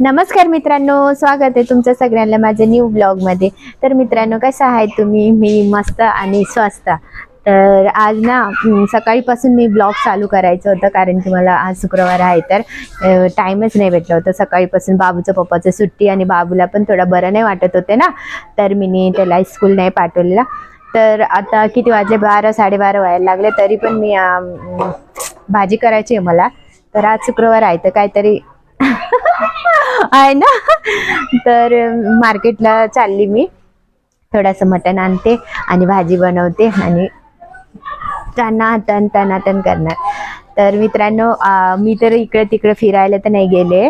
नमस्कार मित्रांनो स्वागत आहे तुमचं सगळ्यांना माझ्या न्यू ब्लॉगमध्ये. तर मित्रांनो कसं आहे तुम्ही? मी मस्त आणि स्वस्त. तर आज ना सकाळीपासून मी ब्लॉग चालू करायचं होतं कारण की मला आज शुक्रवार आहे. तर टाईमच नाही भेटलं होतं. सकाळीपासून बाबूचं पप्पाचं सुट्टी आणि बाबूला पण थोडं बरं नाही वाटत होते ना. तर मी त्याला स्कूल नाही पाठवलेला. तर आता किती वाजले? बारा साडेबारा व्हायला लागले. तरी पण मी भाजी करायची आहे मला. तर आज शुक्रवार आहे तर काहीतरी आहे ना? तर मार्केटला चालली मी. थोडंसं मटण आणते आणि भाजी बनवते आणि टनाटन टनाटन करणार. तर मित्रांनो मी तर इकडे तिकडे फिरायला तर नाही गेले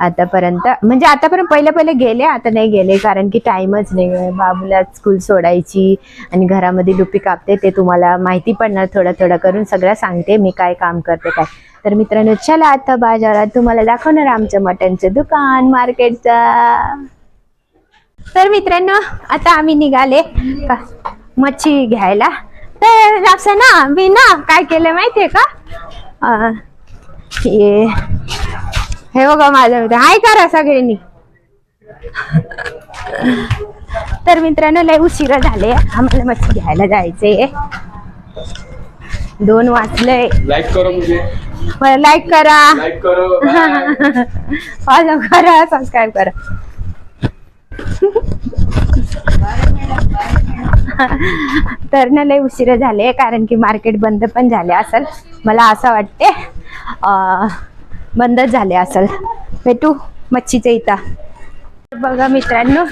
आतापर्यंत. म्हणजे आतापर्यंत पहिले पहिले गेले आता नाही गेले कारण की टाइमच नाही. बाबूला स्कूल सोडायची आणि घरामध्ये डुपी कापते ते तुम्हाला माहिती पडणार थोडं थोडं करून सगळं सांगते मी काय काम करते काय. तर मित्रांनो चला आता बाजारात तुम्हाला दाखवणार आमचं मटनचं दुकान मार्केटचं. तर मित्रांनो आता आम्ही निघाले मच्छी घ्यायला. तर असं ना मी ना काय केलं माहितीये का? अं, हे हे बघा माझ्या मित्र. हाय करा सगळ्यांनी. तर मित्रांनो लय उशिरा झाले. आम्हाला मच्छी घ्यायला जायचंय. दोन वाजले. लाइक करो मुझे. लाईक करा. फॉलो करा. सबस्क्राईब करा. तर ना लय उशीर झाले कारण की मार्केट बंद पण झाले असेल. मला असं वाटते बंदच झाले असेल. भेटू मच्छीच्या इथं. बघा मित्रांनो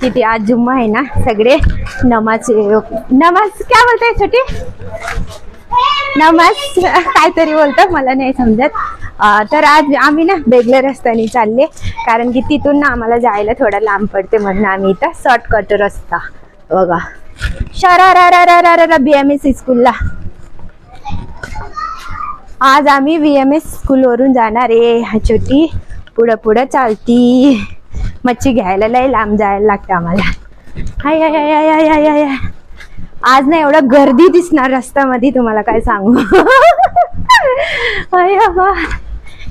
किती आज जुम्मा आहे ना सगळे नमाज नमाज काय बोलताय छोटी? नमाज काहीतरी बोलतो मला नाही समजत. तर आज आम्ही ना वेगळ्या रस्त्याने चालले. कारण की तिथून ना आम्हाला जायला थोडं लांब पडते म्हणून आम्ही इथं शॉर्टकट रस्ता. बघा. शरा बी एम एस स्कूलला आज आम्ही व्ही एम एस स्कूलवरून जाणार आहे. हा छोटी पुढं पुढं चालती. मच्छी घ्यायला लय लांब जायला लागतं आम्हाला. हाय हाय हाय हाय हाय हाय हाय. आज ना एवढं गर्दी दिसणार रस्त्यामध्ये तुम्हाला काय सांगू? हाय बाबा.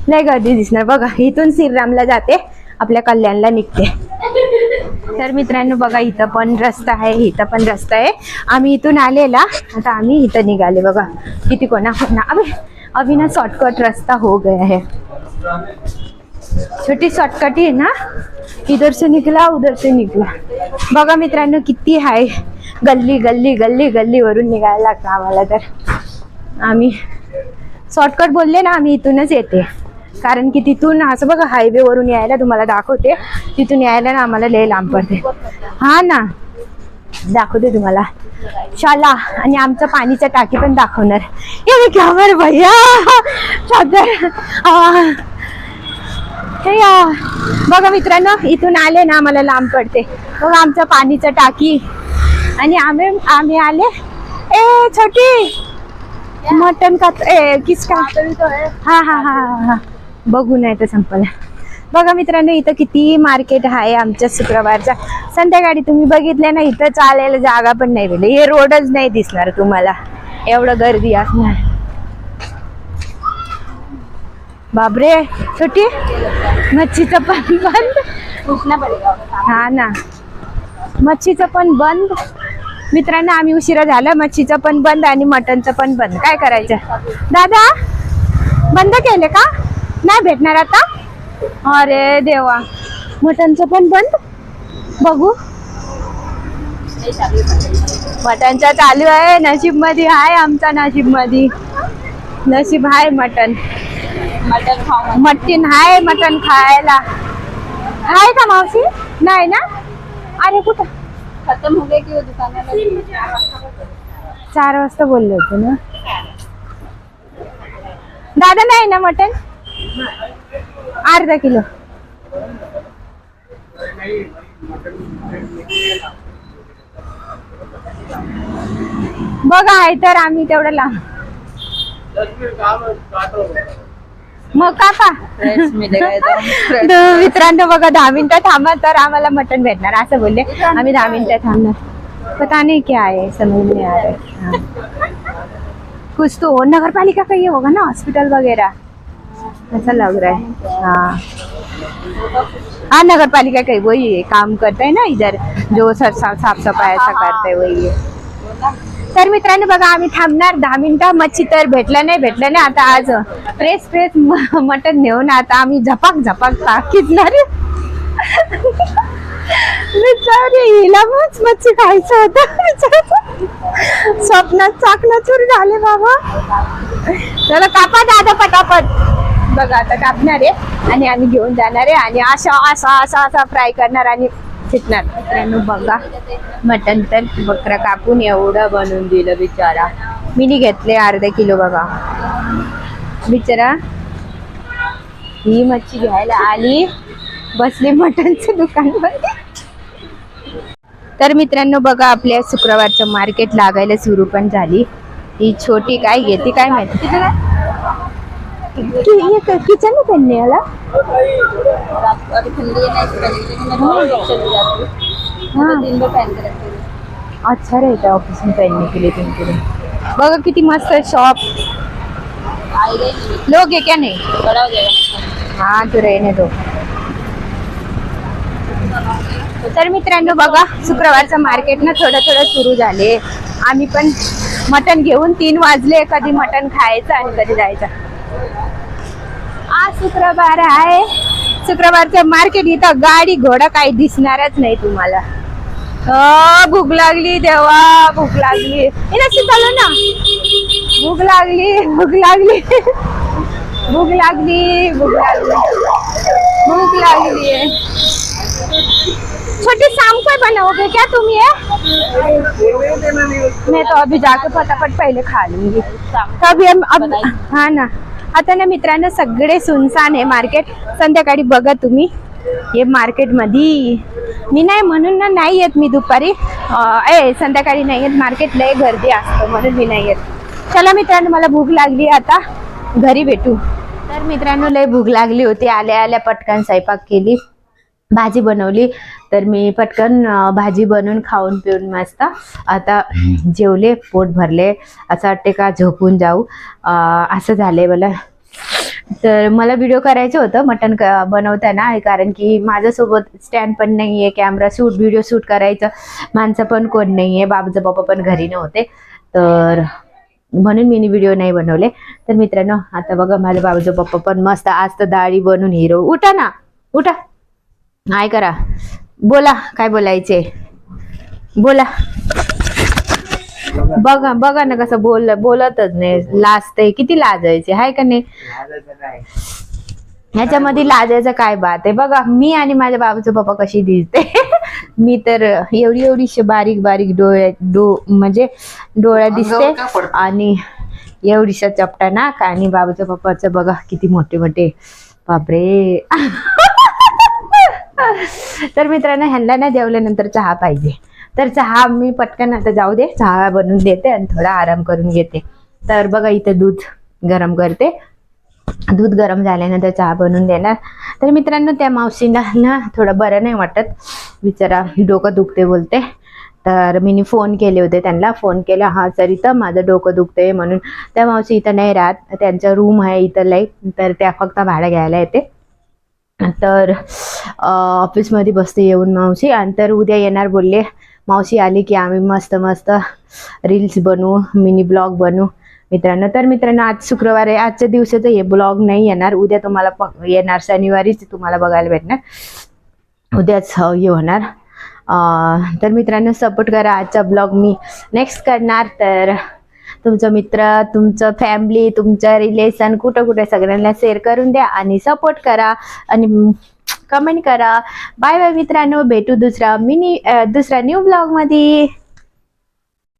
लय गर्दी दिसणार. बघा इथून श्रीरामला जाते. आपल्या कल्याणला निघते. तर मित्रांनो बघा इथं पण रस्ता आहे इथं पण रस्ता आहे. आम्ही इथून आलेला. आता आम्ही इथं निघाले बघा. किती कोणा कोणा अभि अभी ना शॉर्टकट रस्ता हो गया है. छोटी शॉर्टकट आहे ना? इधर से निकला उधर से निकला. बघा मित्रांनो किती आहे गल्ली गल्ली गल्ली गल्लीवरून निघायला लागतं आम्हाला तर. आम्ही शॉर्टकट बोलले ना आम्ही इथूनच येते. कारण की तिथून असं बघा हायवे वरून यायला तुम्हाला दाखवते. तिथून यायला ना आम्हाला लय लांब पडते. हा ना? दाखवते तुम्हाला. शाला आणि आमचं पाणीचं टाकी पण दाखवणार. ये घ्यावर भैया. चादर. हे या. बघा मित्रांनो इथून आले ना आम्हाला लांब पडते. बघा आमचं पाणीचं टाकी. आणि आम्ही आम्ही आले. ए छोटी. मटन का ए किसका? हा हा हा हा हा. बघू नाही तर संपला. बघा मित्रांनो इथं किती मार्केट आहे आमच्या शुक्रवारच्या. संध्याकाळी तुम्ही बघितले ना इथं चालायला जागा पण नाही भेटली. हे रोडच नाही दिसणार तुम्हाला. एवढं गर्दी असणार. बापरे छोटी मच्छीचं पण बंद? हा ना. मच्छीचं पण बंद? मित्रांनो आम्ही उशिरा झाला. मच्छीचं पण बंद आणि मटनचं पण बंद. काय करायचं? दादा बंद केले का? नाही भेटणार आता? अरे देवा. मटनचं पण बंद? बघू. मटनचं चालू आहे नशीबमध्ये आहे आमचा नशीबमध्ये नशीब आहे मटन. मटन मटन हाय मटन खायला. आहे का मावशी? नाही ना? अरे कुठं? खत्म हो गए कि चार वाजता बोलले होते ना? दादा नाही ना मटन? अर्धा किलो. बघा आहे तर आम्ही तेवढं लांब. मग काका मित्रांनो बघा दहा मिनिटं थांबा तर आम्हाला मटन भेटणार असं बोलले. आम्ही दहा मिनिटं थांबणार. पता नहीं क्या है समझ नहीं आ रहा है. हाँ. कुछ तो नगर पालिका का ये होगा ना हॉस्पिटल वगैरह ऐसा लग रहा है। हाँ। हाँ नगर पालिका का वही है काम करता है ना इधर जो सर साफ साफ सफाई ऐसा करते वही तर मित्रांनो बघा आम्ही थांबणार दहा मिनिटं मच्छी तर भेटलं नाही भेटलं नाही आता आज फ्रेश फ्रेश मटन नेऊन आता आम्ही झपाक झपाक टाकीतणार बिचारी हिला मच मच्छी खायचं होतं स्वप्नात चाकणं चूर झाले बाबा. चला कापा दादा पटापट. बघा आता कापणार आहे आणि आम्ही घेऊन जाणार आहे आणि असा असा असा असा फ्राय करणार आणि फिटणार. मित्रांनो बघा मटन तर बकरा कापून एवढं बनवून दिलं बिचारा. मिनी घेतले अर्धा किलो बघा. बिचारा ही मच्छी घ्यायला आली. बसली मटनचं दुकानमध्ये तर मित्रांनो बघा आपल्या शुक्रवारचं मार्केट लागायला सुरू पण झाली. ही छोटी काय घेते काय माहिती? किचन में पहनने वाला है हूँ हाँ। हूँ. अच्छा रहता है ऑफिस में पहनने के लिए बघा किती मस्त शॉप गई नहीं लोग है क्या नहीं? बड़ा हो जाएगा हाँ तो. रहने दो तर मित्रांनो बघा शुक्रवारचं मार्केट ना थोडं थोडं सुरू झाले. आम्ही पण मटण घेऊन तीन वाजले कधी मटण खायचं आणि कधी जायचं. आज शुक्रवार आहे. शुक्रवारचं मार्केट इथं गाडी घोडा काही दिसणारच नाही तुम्हाला. भूक लागली देवा भूक लागली. हे चालू ना. भूक लागली भूक लागली. भूक लागली भूक लागली. भूख लागली. छोटी शाम को बनाओगे क्या तुम ये मैं तो अभी जाके फटाफट पहिले खा लूंगी तभी हम अब हा ना. आता ना मित्रांनो सगळे सुनसान आहे मार्केट संध्याकाळी बघा तुम्ही. हे मार्केटमध्ये मी नाही म्हणून ना नाही येत मी दुपारी. ए संध्याकाळी नाही येत. मार्केट लय गर्दी असतं म्हणून मी नाही येत. चला मित्रांनो मला भूक लागली आता. घरी भेटू. तर मित्रांनो लय भूक लागली होती. आल्या आल्या पटकन स्वयंपाक केली. भाजी बनवली. तर मी पटकन भाजी बनवून खाऊन पिऊन मस्त. आता जेवले पोट भरले. असं वाटते का झोपून जाऊ. असं झाले मला. तर मला व्हिडिओ करायचं होतं मटण क- बनवताना. कारण की माझ्यासोबत स्टँड पण नाही आहे कॅमेरा शूट व्हिडिओ शूट करायचं. माणसं पण कोण नाही आहे बाबाचं पप्पा पण घरी नव्हते. तर म्हणून मी व्हिडिओ नाही बनवले. तर मित्रांनो आता बघा माझ्या बाबाचं पप्पा पण मस्त आज तर दाढी बनून हिरो. उठा ना. उठा. काय करा. बोला काय बोलायचे? बोला. बघा बघा ना कसं बोल बोलतच नाही. लाजतंय किती लाजायचे हाय का नाही? ह्याच्यामध्ये लाजायचं काय बात आहे? बघा मी आणि माझ्या बाबाचं पप्पा कशी दिसते? मी तर एवढी एवढीशी बारीक बारीक डोळ्या डो म्हणजे डोळ्या दिसते आणि एवढीशा चपटा नाक आणि बाबाच्या पप्पाचं बघा किती मोठे मोठे बापरे. तर मित्रांनो ह्यांना ना जेवल्यानंतर चहा पाहिजे. तर चहा मी पटकन आता जाऊ दे चहा बनवून देते आणि थोडा आराम करून घेते. तर बघा इथे दूध गरम करते. दूध गरम झाल्यानंतर चहा बनवून देणार. तर मित्रांनो त्या मावशीला ना थोडं बरं नाही वाटत. बिचारा डोकं दुखते बोलते. तर मी फोन केले होते त्यांना. फोन केला हा सर इथं माझं डोकं दुखते म्हणून. त्या मावशी इथं नाही राहत. त्यांचा रूम आहे इथं लाईफ तर त्या फक्त भाडं घ्यायला येते. तर ऑफिसमध्ये बसते येऊन मावशी आणि तर उद्या येणार बोलले. मावशी आली की आम्ही मस्त मस्त रील्स बनवू मिनी ब्लॉग बनवू. मित्रांनो तर मित्रांनो आज शुक्रवार आहे. आजच्या दिवसाचं हे ब्लॉग नाही येणार. उद्या तुम्हाला प- येणार. शनिवारीच तुम्हाला बघायला भेटणार. उद्याच हे होणार. तर मित्रांनो सपोर्ट करा. आजचा ब्लॉग मी नेक्स्ट करणार. तर तुमचं मित्र तुमचं फॅमिली तुमचं रिलेशन कुठं कुठे सगळ्यांना शेअर करून द्या आणि सपोर्ट करा आणि कमेंट करा. बाय बाय मित्रांनो. भेटू दुसरा मिनी दुसरा न्यू ब्लॉगमध्ये